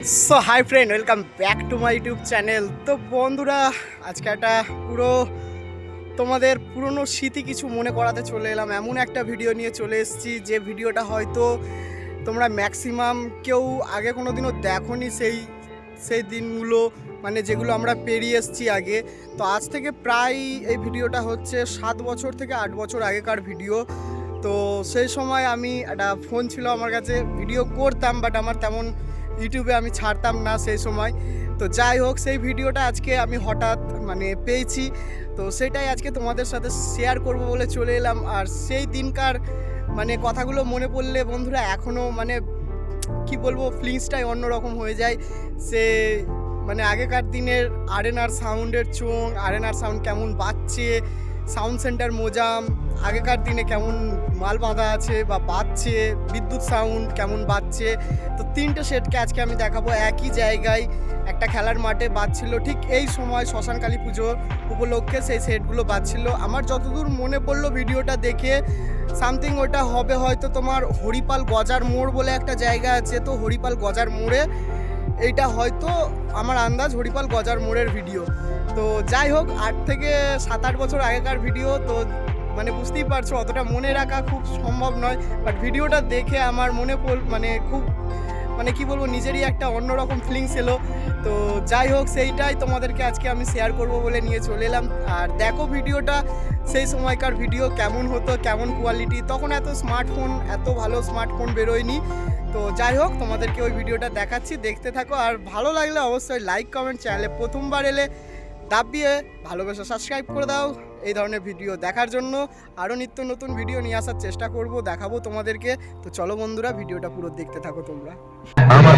So hi friend welcome back to my YouTube channel তো বন্ধুরা, আজকে একটা পুরো তোমাদের পুরনো স্মৃতি কিছু মনে করাতে চলে এলাম। এমন একটা ভিডিও নিয়ে চলে এসেছি, যে ভিডিওটা হয়তো তোমরা ম্যাক্সিমাম কেউ আগে কোনো দিনও দেখোনি সেই সেই দিনগুলো মানে যেগুলো আমরা পেরিয়ে এসেছি আগে। তো আজ থেকে প্রায় এই ভিডিওটা হচ্ছে সাত বছর থেকে আট বছর আগেকার ভিডিও তো সেই সময় আমি একটা ফোন ছিল আমার কাছে ভিডিও করতাম বাট আমার তেমন ইউটিউবে আমি ছাড়তাম না সেই সময়। তো যাই হোক, সেই ভিডিওটা আজকে আমি হঠাৎ মানে পেয়েছি। তো সেটাই আজকে তোমাদের সাথে শেয়ার করব বলে চলে এলাম। আর সেই দিনকার মানে কথাগুলো মনে পড়লে বন্ধুরা এখনও মানে কি বলব ফিলিংসটাই অন্যরকম হয়ে যায়। সে মানে আগেকার দিনের আর এন আর সাউন্ডের চোং আর সাউন্ড কেমন বাজছে সাউন্ড সেন্টার মোজাম, আগেকার দিনে কেমন মাল বাঁধা আছে বা বাজছে, বিদ্যুৎ সাউন্ড কেমন বাজছে, তো তিনটে সেটকে আজকে আমি দেখাবো একই জায়গায়। একটা খেলার মাঠে বাজছিল ঠিক এই সময় শ্মশানকালী পুজো উপলক্ষে সেই সেটগুলো বাজছিল। আমার যতদূর মনে পড়ল ভিডিওটা দেখে, সামথিং ওটা হবে হয়তো তোমার হরিপাল গজার মোড় বলে একটা জায়গা আছে, তো হরিপাল গজার মোড়ে এইটা হয়তো আমার আন্দাজ হরিপাল গজার মোড়ের ভিডিও তো যাই হোক, আট থেকে সাত, আট বছর আগেকার ভিডিও তো মানে বুঝতেই পারছ, অতটা মনে রাখা খুব সম্ভব নয়। বাট ভিডিওটা দেখে আমার মনে পড় মানে খুব মানে কি বলব, নিজেরই একটা অন্যরকম ফিলিংস এলো। তো যাই হোক, সেইটাই তোমাদেরকে আজকে আমি শেয়ার করব বলে নিয়ে চলে এলাম। আর দেখো ভিডিওটা সেই সময়কার ভিডিও কেমন হতো, কেমন কোয়ালিটি তখন এত স্মার্টফোন এত ভালো স্মার্টফোন বেরোয়নি। তো যাই হোক তোমাদেরকে ওই ভিডিওটা দেখাচ্ছি দেখতে থাকো আর ভালো লাগলে অবশ্যই লাইক কমেন্ট চ্যানেলে প্রথমবার এলে দাবিয়ে ভালোবেসে সাবস্ক্রাইব করে দাও এই ধরনের ভিডিও দেখার জন্য আরও নিত্য নতুন ভিডিও নিয়ে আসার চেষ্টা করব দেখাবো তোমাদেরকে তো চলো বন্ধুরা ভিডিওটা পুরো দেখতে থাকো তোমরা আমার